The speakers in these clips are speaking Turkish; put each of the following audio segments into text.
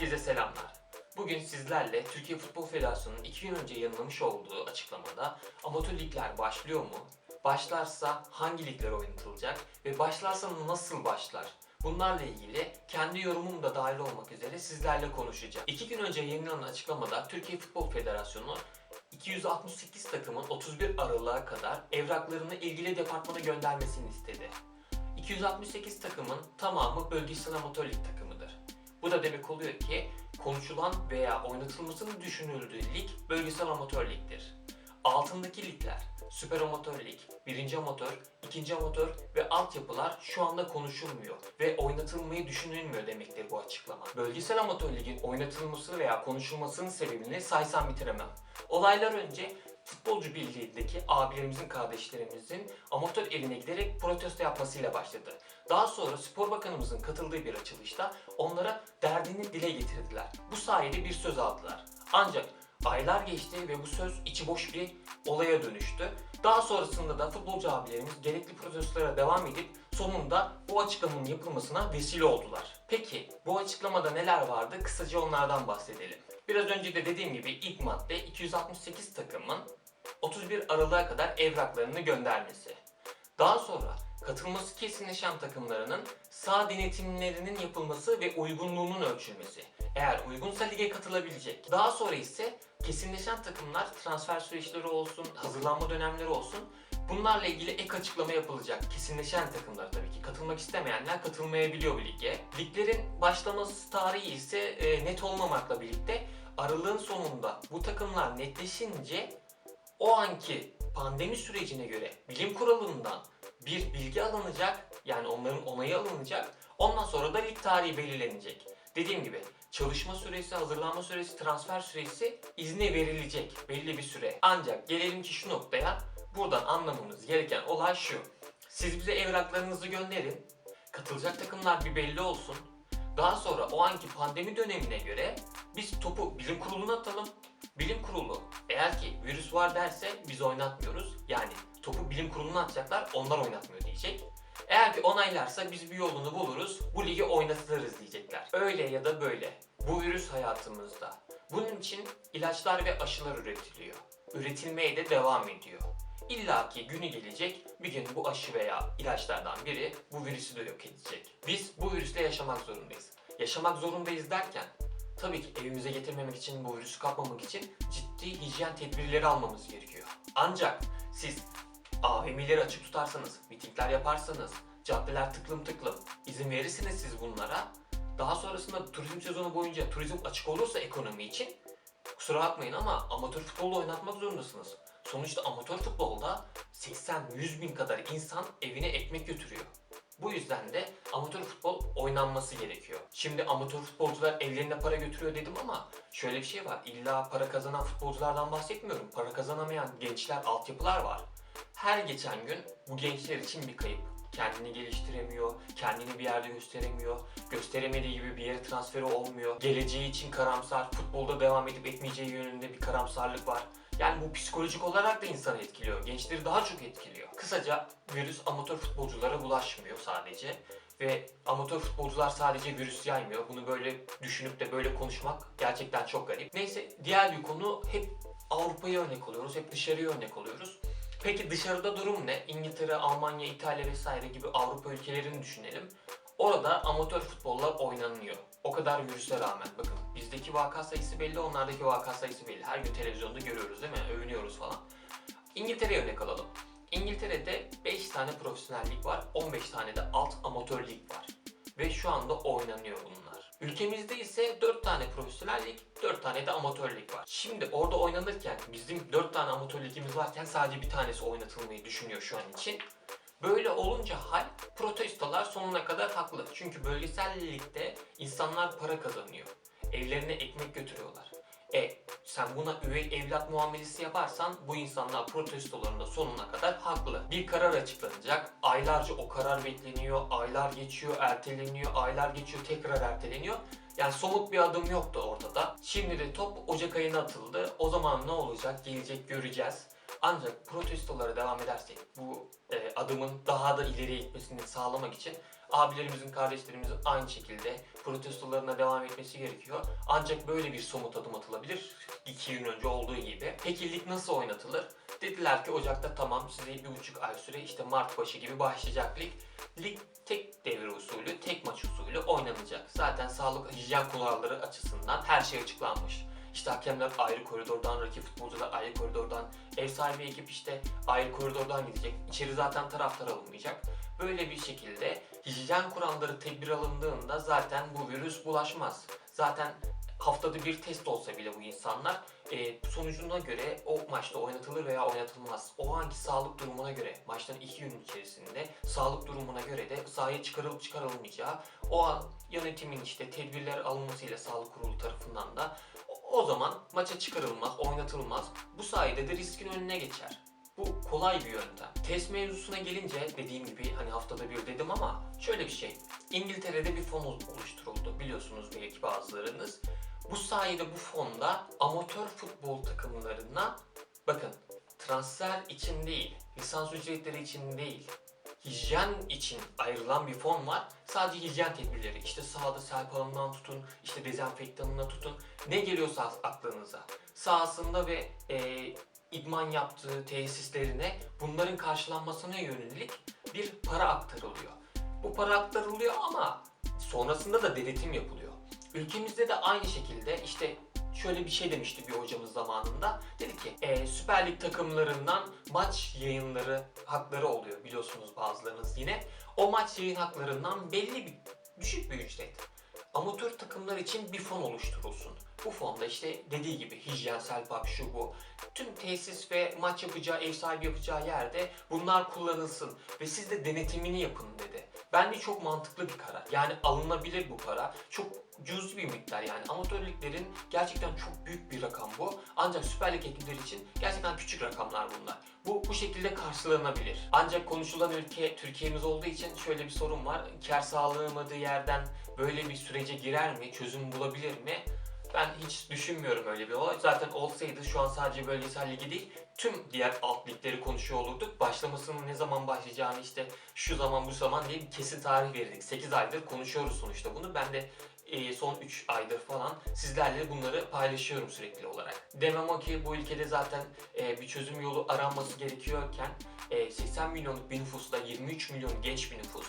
Herkese selamlar. Bugün sizlerle Türkiye Futbol Federasyonu'nun iki gün önce yayınlamış olduğu açıklamada amatör ligler başlıyor mu? Başlarsa hangi ligler oynatılacak ve başlarsa nasıl başlar? Bunlarla ilgili kendi yorumum da dahil olmak üzere sizlerle konuşacağım. İki gün önce yayınlanan açıklamada Türkiye Futbol Federasyonu 268 takımın 31 Aralık'a kadar evraklarını ilgili departmana göndermesini istedi. 268 takımın tamamı bölgesel amatör lig takımıdır. Bu da demek oluyor ki konuşulan veya oynatılmasını düşünüldüğü lig bölgesel amatör ligdir. Altındaki ligler Süper Amatör Lig, 1. Amatör, 2. Amatör ve altyapılar şu anda konuşulmuyor ve oynatılmayı düşünülmüyor demektir bu açıklama. Bölgesel Amatör Lig'in oynatılması veya konuşulmasının sebebini saysam bitiremem. Olaylar önce Futbolcu Birliği'ndeki abilerimizin, kardeşlerimizin amatör evine giderek protesto yapmasıyla başladı. Daha sonra Spor Bakanımızın katıldığı bir açılışta onlara derdini dile getirdiler. Bu sayede bir söz aldılar. Ancak aylar geçti ve bu söz içi boş bir olaya dönüştü. Daha sonrasında da futbolcu abilerimiz gerekli protestolara devam edip sonunda bu açıklamanın yapılmasına vesile oldular. Peki bu açıklamada neler vardı? Kısaca onlardan bahsedelim. Biraz önce de dediğim gibi ilk madde 268 takımın 31 Aralık'a kadar evraklarını göndermesi. Daha sonra katılması kesinleşen takımlarının sağ denetimlerinin yapılması ve uygunluğunun ölçülmesi. Eğer uygunsa lige katılabilecek. Daha sonra ise kesinleşen takımlar transfer süreçleri olsun, hazırlanma dönemleri olsun Bunlarla ilgili ek açıklama yapılacak. Kesinleşen takımlar tabii ki. Katılmak istemeyenler katılmayabiliyor bu lige. Liglerin başlaması tarihi ise e, net olmamakla birlikte aralığın sonunda bu takımlar netleşince o anki pandemi sürecine göre bilim kuralından bir bilgi alınacak. Yani onların onayı alınacak. Ondan sonra da lig tarihi belirlenecek. Dediğim gibi çalışma süresi, hazırlanma süresi, transfer süresi izne verilecek belli bir süre. Ancak gelelim ki şu noktaya buradan anlamamız gereken olay şu. Siz bize evraklarınızı gönderin. Katılacak takımlar bir belli olsun. Daha sonra o anki pandemi dönemine göre biz topu bilim kuruluna atalım. Bilim kurulu eğer ki virüs var derse biz oynatmıyoruz. Yani topu bilim kuruluna atacaklar onlar oynatmıyor diyecek. Eğer ki onaylarsa biz bir yolunu buluruz, bu ligi oynatırız diyecekler. Öyle ya da böyle. Bu virüs hayatımızda. Bunun için ilaçlar ve aşılar üretiliyor. Üretilmeye de devam ediyor. İlla ki günü gelecek bir gün bu aşı veya ilaçlardan biri bu virüsü de yok edecek. Biz bu virüsle yaşamak zorundayız. Yaşamak zorundayız derken tabii ki evimize getirmemek için, bu virüsü kapmamak için ciddi hijyen tedbirleri almamız gerekiyor. Ancak siz AVM'leri açık tutarsanız, mitingler yaparsanız, caddeler tıklım tıklım izin verirsiniz siz bunlara. Daha sonrasında turizm sezonu boyunca turizm açık olursa ekonomi için kusura bakmayın ama amatör futbolda oynatmak zorundasınız. Sonuçta amatör futbolda 80-100 bin kadar insan evine ekmek götürüyor. Bu yüzden de amatör futbol oynanması gerekiyor. Şimdi amatör futbolcular evlerine para götürüyor dedim ama şöyle bir şey var. İlla para kazanan futbolculardan bahsetmiyorum. Para kazanamayan gençler, altyapılar var. Her geçen gün bu gençler için bir kayıp. Kendini geliştiremiyor, kendini bir yerde gösteremiyor, gösteremediği gibi bir yere transferi olmuyor. Geleceği için karamsar, futbolda devam edip etmeyeceği yönünde bir karamsarlık var. Yani bu psikolojik olarak da insanı etkiliyor. Gençleri daha çok etkiliyor. Kısaca virüs amatör futbolculara bulaşmıyor sadece. Ve amatör futbolcular sadece virüs yaymıyor. Bunu böyle düşünüp de böyle konuşmak gerçekten çok garip. Neyse diğer bir konu hep Avrupa'ya örnek oluyoruz. Hep dışarıya örnek oluyoruz. Peki dışarıda durum ne? İngiltere, Almanya, İtalya vesaire gibi Avrupa ülkelerini düşünelim. Orada amatör futbollar oynanıyor. O kadar virüse rağmen. Bakın bizdeki vaka sayısı belli, onlardaki vaka sayısı belli. Her gün televizyonda görüyoruz değil mi? Övünüyoruz falan. İngiltere'ye örnek alalım. İngiltere'de 5 tane profesyonel lig var, 15 tane de alt amatör lig var. Ve şu anda oynanıyor bunlar. Ülkemizde ise 4 tane profesyonel lig, 4 tane de amatör lig var. Şimdi orada oynanırken bizim 4 tane amatör ligimiz varken sadece bir tanesi oynatılmayı düşünüyor şu an için. Böyle olunca hal protestolar sonuna kadar haklı. Çünkü bölgesel ligde insanlar para kazanıyor. Evlerine ekmek götürüyorlar. E sen buna üvey evlat muamelesi yaparsan bu insanlar protestolarında sonuna kadar haklı. Bir karar açıklanacak. Aylarca o karar bekleniyor. Aylar geçiyor, erteleniyor. Aylar geçiyor, tekrar erteleniyor. Yani somut bir adım yoktu ortada. Şimdi de top Ocak ayına atıldı. O zaman ne olacak? Gelecek göreceğiz. Ancak protestolara devam edersek bu e, adımın daha da ileriye gitmesini sağlamak için abilerimizin, kardeşlerimizin aynı şekilde protestolarına devam etmesi gerekiyor. Ancak böyle bir somut adım atılabilir. iki gün önce olduğu gibi. Peki nasıl oynatılır? Dediler ki Ocak'ta tamam size bir buçuk ay süre işte Mart başı gibi başlayacak lig. Lig tek devre usulü, tek maç usulü oynanacak. Zaten sağlık hijyen kuralları açısından her şey açıklanmış. İşte hakemler ayrı koridordan, rakip futbolcular ayrı koridordan, ev sahibi ekip işte ayrı koridordan gidecek. İçeri zaten taraftar alınmayacak. Böyle bir şekilde hijyen kuralları tedbir alındığında zaten bu virüs bulaşmaz. Zaten haftada bir test olsa bile bu insanlar e, sonucuna göre o maçta oynatılır veya oynatılmaz. O anki sağlık durumuna göre maçtan iki gün içerisinde sağlık durumuna göre de sahaya çıkarılıp çıkarılmayacağı o an yönetimin işte tedbirler alınmasıyla sağlık kurulu tarafından da o- zaman maça çıkarılmaz, oynatılmaz. Bu sayede de riskin önüne geçer. Bu kolay bir yöntem. Test mevzusuna gelince dediğim gibi hani haftada bir dedim ama şöyle bir şey. İngiltere'de bir fon oluşturuldu biliyorsunuz belki bazılarınız. Bu sayede bu fonda amatör futbol takımlarına bakın transfer için değil, lisans ücretleri için değil, hijyen için ayrılan bir fon var. Sadece hijyen tedbirleri. İşte sahada serpalından tutun, işte dezenfektanına tutun. Ne geliyorsa aklınıza. Sahasında ve e, idman yaptığı tesislerine bunların karşılanmasına yönelik bir para aktarılıyor. Bu para aktarılıyor ama sonrasında da denetim yapılıyor. Ülkemizde de aynı şekilde işte şöyle bir şey demişti bir hocamız zamanında. Dedi ki "E, Süper Lig takımlarından maç yayınları hakları oluyor biliyorsunuz bazılarınız yine. O maç yayın haklarından belli bir düşük bir ücret. Amatör takımlar için bir fon oluşturulsun. Bu fonda işte dediği gibi hijyen, selpak, şu bu. Tüm tesis ve maç yapacağı, ev sahibi yapacağı yerde bunlar kullanılsın ve siz de denetimini yapın dedi. Bence çok mantıklı bir karar. Yani alınabilir bu para. Çok cüzi bir miktar yani. Amatör liglerin gerçekten çok büyük bir rakam bu. Ancak Süper Lig ekipleri için gerçekten küçük rakamlar bunlar. Bu bu şekilde karşılanabilir. Ancak konuşulan ülke Türkiye'miz olduğu için şöyle bir sorun var. Kar sağlayamadığı yerden böyle bir sürece girer mi? Çözüm bulabilir mi? Ben hiç düşünmüyorum öyle bir olay. Zaten olsaydı şu an sadece bölgesel ligi değil, tüm diğer alt ligleri konuşuyor olurduk. Başlamasının ne zaman başlayacağını işte şu zaman bu zaman diye bir kesin tarih verirdik. 8 aydır konuşuyoruz sonuçta bunu. Ben de e, son 3 aydır falan sizlerle bunları paylaşıyorum sürekli olarak. Demem o ki bu ülkede zaten e, bir çözüm yolu aranması gerekiyorken e, 80 milyonluk bir nüfusla 23 milyon genç bir nüfus.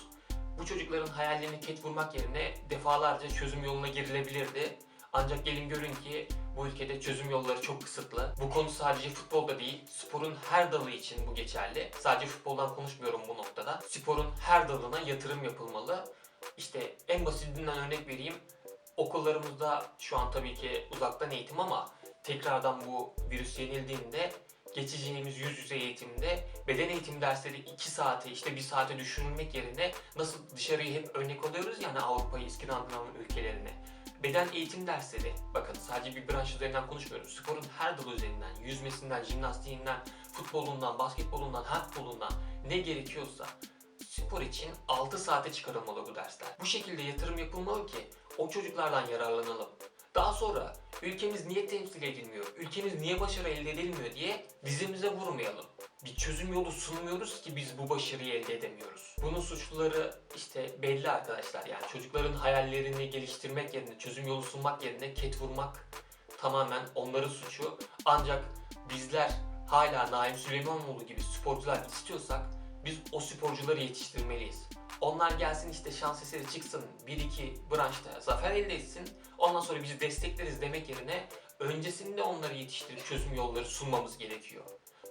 Bu çocukların hayallerini ket vurmak yerine defalarca çözüm yoluna girilebilirdi. Ancak gelin görün ki bu ülkede çözüm yolları çok kısıtlı. Bu konu sadece futbolda değil, sporun her dalı için bu geçerli. Sadece futboldan konuşmuyorum bu noktada. Sporun her dalına yatırım yapılmalı. İşte en basitinden örnek vereyim. Okullarımızda şu an tabii ki uzaktan eğitim ama tekrardan bu virüs yenildiğinde geçeceğimiz yüz yüze eğitimde beden eğitim dersleri 2 saate işte 1 saate düşürülmek yerine nasıl dışarıyı hep örnek alıyoruz yani Avrupa'yı İskandinav ülkelerine. Beden eğitim dersleri, bakın sadece bir branş üzerinden konuşmuyorum. Sporun her dalı üzerinden, yüzmesinden, jimnastiğinden, futbolundan, basketbolundan, handbolundan ne gerekiyorsa spor için 6 saate çıkarılmalı bu dersler. Bu şekilde yatırım yapılmalı ki o çocuklardan yararlanalım. Daha sonra ülkemiz niye temsil edilmiyor, ülkemiz niye başarı elde edilmiyor diye dizimize vurmayalım. Bir çözüm yolu sunmuyoruz ki biz bu başarıyı elde edemiyoruz. Bunun suçluları işte belli arkadaşlar yani çocukların hayallerini geliştirmek yerine, çözüm yolu sunmak yerine ket vurmak tamamen onların suçu. Ancak bizler hala Naim Süleymanoğlu gibi sporcular istiyorsak biz o sporcuları yetiştirmeliyiz. Onlar gelsin işte şans eseri çıksın, bir iki branşta zafer elde etsin. Ondan sonra bizi destekleriz demek yerine öncesinde onları yetiştirip çözüm yolları sunmamız gerekiyor.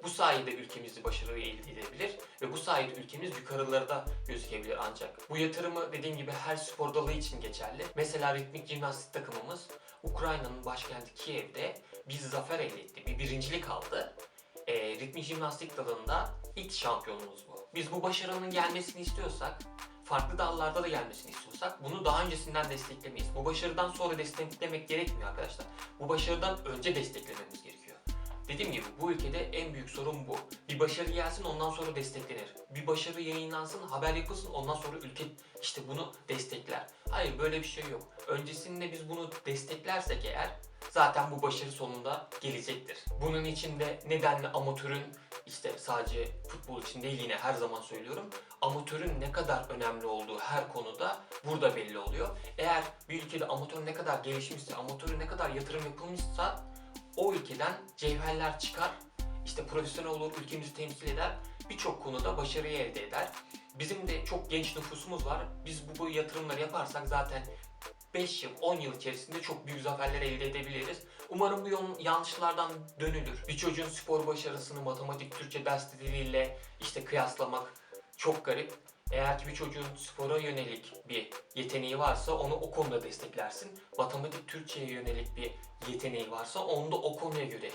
Bu sayede ülkemizi başarı elde edebilir ve bu sayede ülkemiz yukarılarda gözükebilir ancak. Bu yatırımı dediğim gibi her spor dalı için geçerli. Mesela ritmik jimnastik takımımız Ukrayna'nın başkenti Kiev'de bir zafer elde etti. Bir birincilik aldı. E, ritmik jimnastik dalında ilk şampiyonumuz bu. Biz bu başarının gelmesini istiyorsak farklı dallarda da gelmesini istiyorsak bunu daha öncesinden desteklemeyiz. Bu başarıdan sonra desteklemek gerekmiyor arkadaşlar. Bu başarıdan önce desteklememiz gerekiyor. Dediğim gibi bu ülkede en büyük sorun bu. Bir başarı gelsin ondan sonra desteklenir. Bir başarı yayınlansın, haber yapılsın ondan sonra ülke işte bunu destekler. Hayır böyle bir şey yok. Öncesinde biz bunu desteklersek eğer zaten bu başarı sonunda gelecektir. Bunun için de nedenle amatörün işte sadece futbol için değil yine her zaman söylüyorum. Amatörün ne kadar önemli olduğu her konuda burada belli oluyor. Eğer bir ülkede amatör ne kadar gelişmişse, amatörü ne kadar yatırım yapılmışsa o ülkeden cevherler çıkar. İşte profesyonel olur, ülkemizi temsil eder. Birçok konuda başarıyı elde eder. Bizim de çok genç nüfusumuz var. Biz bu, bu yatırımları yaparsak zaten 5 yıl, 10 yıl içerisinde çok büyük zaferler elde edebiliriz. Umarım bu yolun yanlışlardan dönülür. Bir çocuğun spor başarısını matematik, Türkçe dersleriyle işte kıyaslamak çok garip. Eğer ki bir çocuğun spora yönelik bir yeteneği varsa onu o konuda desteklersin. Matematik, Türkçe'ye yönelik bir yeteneği varsa onu da o konuya göre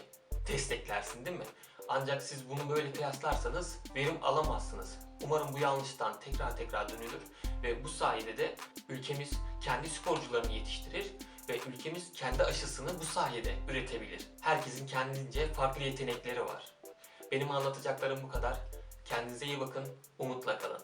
desteklersin değil mi? Ancak siz bunu böyle kıyaslarsanız verim alamazsınız. Umarım bu yanlıştan tekrar tekrar dönülür ve bu sayede de ülkemiz kendi sporcularını yetiştirir ve ülkemiz kendi aşısını bu sayede üretebilir. Herkesin kendince farklı yetenekleri var. Benim anlatacaklarım bu kadar. Kendinize iyi bakın, umutla kalın.